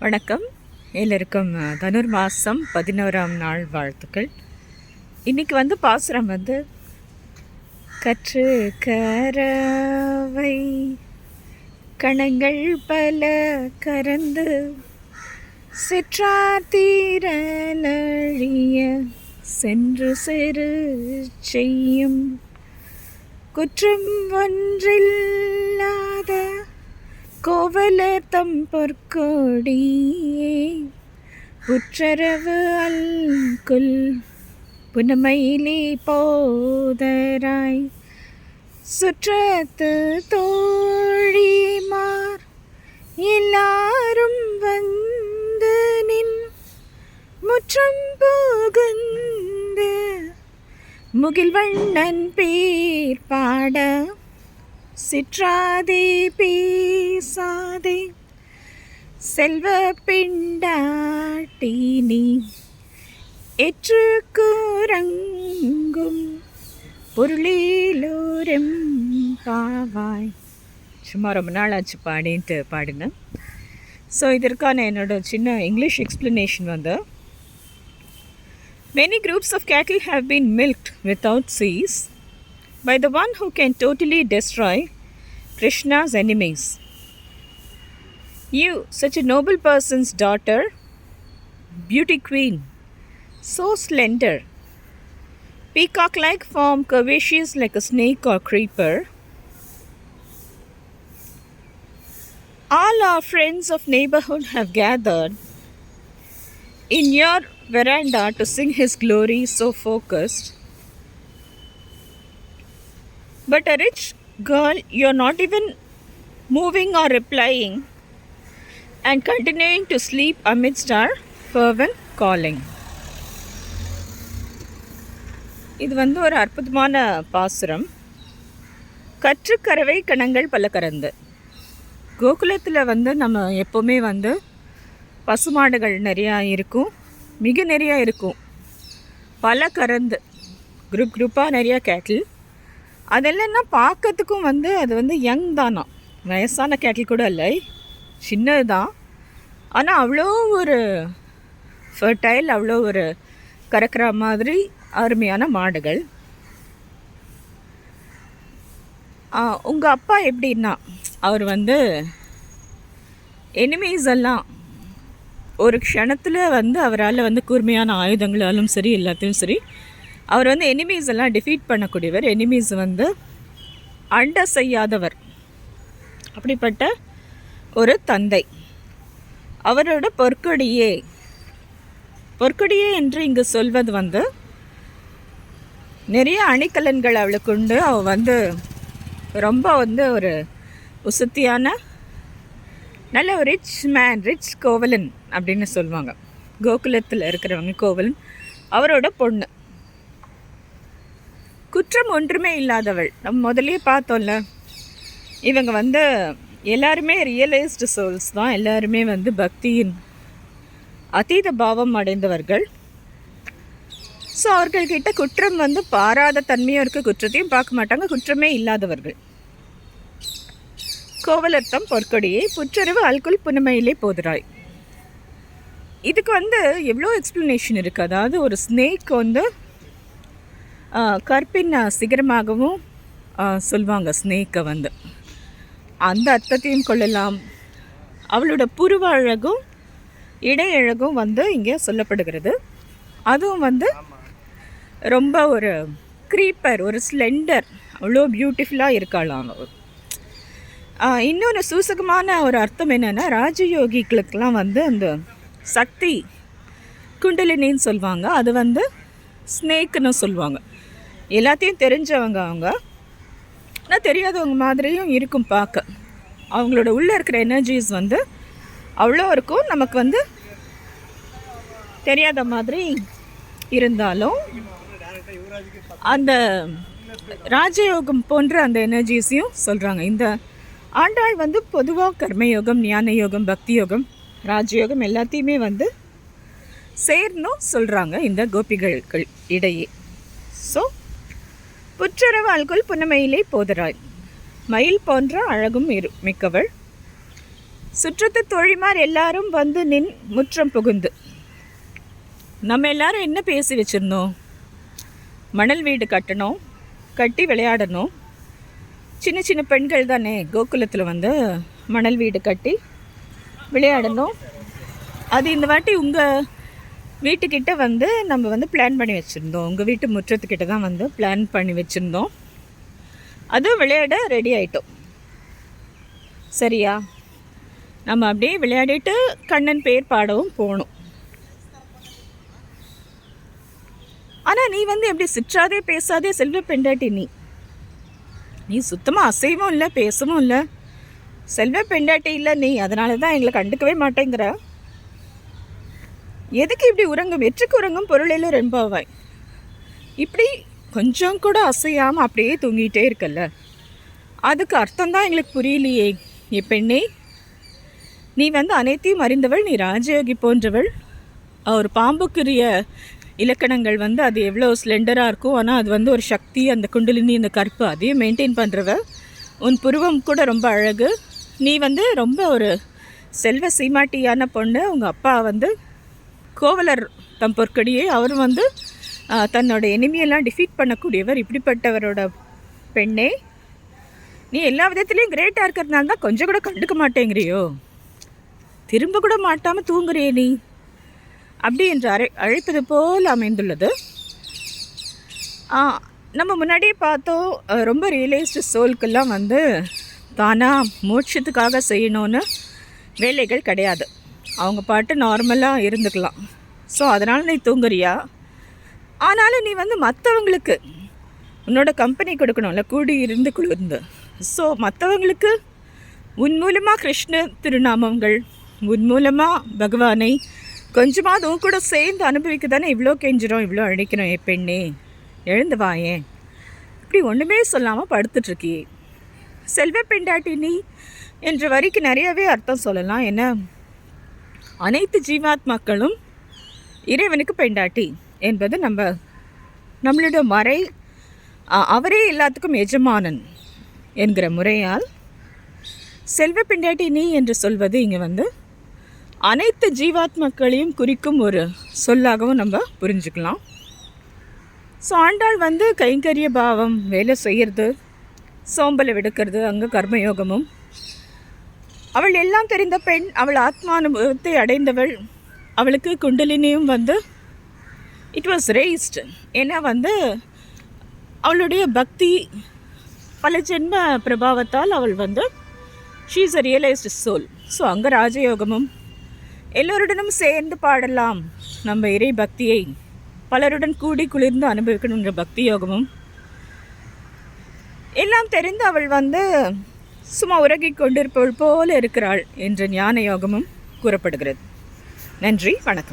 வணக்கம். எல்லோருக்கும் தனுர் மாதம் பதினோராம் நாள் வாழ்த்துக்கள். இன்றைக்கி வந்து பாசுரம் வந்து கற்று கரவை கணங்கள் பல கறந்து சிற்றாத்தீரனழிய சென்று செரு செய்யும். குற்றம் ஒன்றில்லாத கோவலர் தம் புற்றரவு அல்குல் புனமையிலே போதராய். சுற்றத்து தோழிமார் எல்லாரும் வந்து நின் முற்றம் புகுந்து முகில்வண்ணன் பேர் பாட சிற்றாதே பேசாதே செல்வ பிண்டாட்டி நீ எற்று கூறங்கும் பொருளிலோரம் பாவாய் சும்மா ரொம்ப நாள் ஆச்சு பாடின்ட்டு பாடினேன் ஸோ இதற்கான என்னோட சின்ன இங்கிலீஷ் எக்ஸ்ப்ளனேஷன் வந்து Many groups of cattle have been milked without cease by the one who can totally destroy Krishna's enemies. You, such a noble person's daughter, beauty queen, so slender, peacock like form, curvaceous like a snake or creeper, all our friends of neighborhood have gathered in your veranda to sing his glory so focused. But a rich girl, you're not even moving or replying and continuing to sleep amidst our fervent calling. இது வந்து ஒரு அற்புதமான பாசுரம். கற்றுக்கறவை கணங்கள் பல கறந்து. கோகுலத்தில் வந்து நம்ம எப்போவுமே வந்து பசுமாடுகள் நிறையா இருக்கும் மிக நிறையா இருக்கும். பல கறந்து குரூப் குரூப்பாக நிறையா கேட்டில் அதெல்லாம் பார்க்கறதுக்கும் வந்து அது வந்து யங் தானா. வயசான கேட்டில் கூட இல்லை. சின்னது தான் ஆனால் அவ்வளோ ஒரு ஃபர்டைல் அவ்வளோ ஒரு கறக்கிற மாதிரி அருமையான மாடுகள். உங்கள் அப்பா எப்படின்னா அவர் வந்து எனிமீஸ் எல்லாம். ஒரு க்ஷணத்தில் வந்து அவரால் வந்து கூர்மையான ஆயுதங்களாலும் சரி எல்லாத்தையும் சரி அவர் வந்து எனிமீஸ் எல்லாம் டிஃபீட் பண்ணக்கூடியவர். எனிமீஸ் வந்து அண்ட செய்யாதவர். அப்படிப்பட்ட ஒரு தந்தை. அவரோட பொற்கொடியே பொற்கொடியே என்று இங்கு சொல்வது வந்து நிறைய அணிகலன்கள் அவளுக்கு உண்டு. அவள் வந்து ரொம்ப வந்து ஒரு உசுத்தியான நல்ல ஒரு ரிச் மேன் ரிச் கோவலன் அப்படின்னு சொல்லுவாங்க. கோகுலத்தில் இருக்கிறவங்க கோவலன். அவரோட பொண்ணு. குற்றம் ஒன்றுமே இல்லாதவள். நம்ம முதலே பார்த்தோம்ல இவங்க வந்து எல்லாருமே ரியலைஸ்டு சோல்ஸ் தான். எல்லாருமே வந்து பக்தியின் அதீத பாவம் அடைந்தவர்கள். ஸோ அவர்கள்கிட்ட குற்றம் வந்து பாராத தன்மையும் இருக்குது குற்றத்தையும் பார்க்க மாட்டாங்க. குற்றமே இல்லாதவர்கள். கோவலர்த்தம் பொற்கொடியை புற்றறிவு அல்குல் புனமையிலே போதுராய். இதுக்கு வந்து எவ்வளோ எக்ஸ்ப்ளனேஷன் இருக்குது அதாவது ஒரு ஸ்னேக் வந்து கற்பின் சிகரமாகவும் சொல்லுவாங்க ஸ்னேக்கை வந்து. அந்த அர்த்தத்தையும் கொள்ளலாம். அவளோட புருவ அழகும் இடையழகும் வந்து இங்கே சொல்லப்படுகிறது. அதுவும் வந்து ரொம்ப ஒரு க்ரீப்பர் ஒரு ஸ்லெண்டர் அவ்வளோ பியூட்டிஃபுல்லாக இருக்காளாம் இன்னொரு இன்னொன்று சூசகமான ஒரு அர்த்தம் என்னென்னா ராஜயோகிகளுக்கெல்லாம் வந்து அந்த சக்தி குண்டலினின்னு சொல்லுவாங்க அது வந்து ஸ்னேக்குன்னு சொல்லுவாங்க எல்லாத்தையும் தெரிஞ்சவங்க அவங்க. ஆனால் தெரியாதவங்க மாதிரியும் இருக்கும் பார்க்க. அவங்களோட உள்ளே இருக்கிற எனர்ஜிஸ் வந்து அவ்வளோ இருக்கும். நமக்கு வந்து தெரியாத மாதிரி இருந்தாலும் அந்த ராஜயோகம் போன்ற அந்த எனர்ஜிஸையும் சொல்கிறாங்க இந்த ஆண்டாள் வந்து பொதுவாக கர்மயோகம் ஞான யோகம் பக்தி யோகம் ராஜயோகம் எல்லாத்தையுமே வந்து சேரணும் சொல்கிறாங்க இந்த கோபிகள்கள் இடையே. ஸோ புற்றரவாள்குள் புன்னமையிலே போதராய். மயில் போன்ற அழகும் இரு மிக்கவள். சுற்றத்து தோழிமார் எல்லாரும் வந்து நின் முற்றம் புகுந்து. நம்ம எல்லாரும் என்ன பேசி வச்சுருந்தோம்? மணல் வீடு கட்டணும் கட்டி விளையாடணும். சின்ன சின்ன பெண்கள் தானே கோகுலத்தில் வந்து மணல் வீடு கட்டி விளையாடணும். அது இந்த வாட்டி உங்கள் வீட்டுக்கிட்ட வந்து நம்ம வந்து பிளான் பண்ணி வச்சுருந்தோம். உங்கள் வீட்டு முற்றத்துக்கிட்ட தான் வந்து பிளான் பண்ணி வச்சுருந்தோம். அதுவும் விளையாட ரெடி ஆகிட்டோம் சரியா? நம்ம அப்படியே விளையாடிட்டு கண்ணன் பேர் பாடவும் போகணும் ஆனால் நீ வந்து எப்படி சிற்றாதே பேசாதே செல்வ பெண்டாட்டி நீ? நீ சுத்தமாக அசைவும் இல்லை பேசவும் இல்லை. செல்வ பெண்டாட்டி இல்லை நீ. அதனால தான் எங்களை கண்டுக்கவே மாட்டேங்கிற. எதுக்கு இப்படி உறங்கும்? வெற்றுக்கு உறங்கும் பொருளில் ரெம்பாவாய் இப்படி கொஞ்சம் கூட அசையாமல் அப்படியே தூங்கிட்டே இருக்கல்ல. அதுக்கு அர்த்தம் தான் எங்களுக்கு புரியலையே. எப்பெண்ணே பெண்ணே நீ வந்து அனைத்தையும் அறிந்தவள் நீ ராஜயோகி போன்றவள். ஒரு பாம்புக்குரிய இலக்கணங்கள் வந்து அது எவ்வளோ ஸ்லெண்டராக இருக்கும் ஆனால் அது வந்து ஒரு சக்தி அந்த குண்டலினி அந்த கற்பு அதையும் மெயின்டைன் பண்ணுறவ உன் புருவம் கூட ரொம்ப அழகு. நீ வந்து ரொம்ப ஒரு செல்வ சீமாட்டியான பொண்ணு. உங்கள் அப்பா வந்து கோவலர் தம் பொற்கடியே அவர் வந்து தன்னோட எனிமியெல்லாம் டிஃபீட் பண்ணக்கூடியவர் இப்படிப்பட்டவரோட பெண்ணே. நீ எல்லா விதத்துலேயும் கிரேட்டாக இருக்கிறதுனால தான் கொஞ்சம் கூட கண்டுக்க மாட்டேங்கிறியோ? திரும்ப கூட மாட்டாமல் தூங்குறியே நீ? அப்படி என்று அழை அழைப்பது போல் அமைந்துள்ளது. ஆ, நம்ம முன்னாடியே பார்த்தோம் ரொம்ப ரியலைஸ்டு சோல்க்கெல்லாம் வந்து தானாக மோட்சத்துக்காக செய்யணும்னு வேலைகள் கிடையாது. அவங்க பாட்டு நார்மலாக இருந்துக்கலாம். ஸோ அதனால் நீ தூங்குறியா? ஆனாலும் நீ வந்து மற்றவங்களுக்கு உன்னோட கம்பெனி கொடுக்கணும்ல கூடி இருந்து குளிர்ந்து. ஸோ மற்றவங்களுக்கு உன் மூலமாக கிருஷ்ண திருநாமங்கள் உன் மூலமாக பகவானை கொஞ்சமாவது உன் கூட சேர்ந்து அனுபவிக்க தானே இவ்வளோ கெஞ்சிரும் இவ்வளோ அழைக்கிறோம் என் பெண்ணே. எழுந்து வாயேன் இப்படி ஒன்றுமே சொல்லாமல் படுத்துட்ருக்கியே. செல்வ பெண்டாட்டி நீ என்ற வரிக்கு நிறையவே அர்த்தம் சொல்லலாம். என்ன? அனைத்து ஜீவாத்மாக்களும் இறைவனுக்கு பெண்டாட்டி என்பது நம்ம நம்மளோட மறை அவரே எல்லாத்துக்கும் எஜமானன் என்கிற முறையால் செல்வ பெண்டாட்டி நீ என்று சொல்வது இங்கே வந்து அனைத்து ஜீவாத்மாக்களையும் குறிக்கும் ஒரு சொல்லாகவும் நம்ம புரிஞ்சுக்கலாம். ஸோ ஆண்டாள் வந்து கைங்கரிய பாவம் வேலை செய்கிறது சோம்பலை விடுக்கிறது அங்கே கர்மயோகமும் அவள் எல்லாம் தெரிந்த பெண் அவள் ஆத்மானுபவத்தை அடைந்தவள். அவளுக்கு குண்டலினியும் வந்து இட் வாஸ் ரேஸ்ட் ஏன்னா வந்து அவளுடைய பக்தி பல ஜென்ம பிரபாவத்தால் அவள் வந்து she is a realised soul so அங்கே ராஜயோகமும் எல்லோருடனும் சேர்ந்து பாடலாம் நம்ம இறை பக்தியை. பலருடன் கூடி குளிர்ந்து அனுபவிக்கணுன்ற பக்தி யோகமும். எல்லாம் தெரிந்து அவள் வந்து சும்மா உறங்கிக் கொண்டிருப்பவள் போல இருக்கிறாள் என்ற ஞான யோகமும் கூறப்படுகிறது. நன்றி வணக்கம்.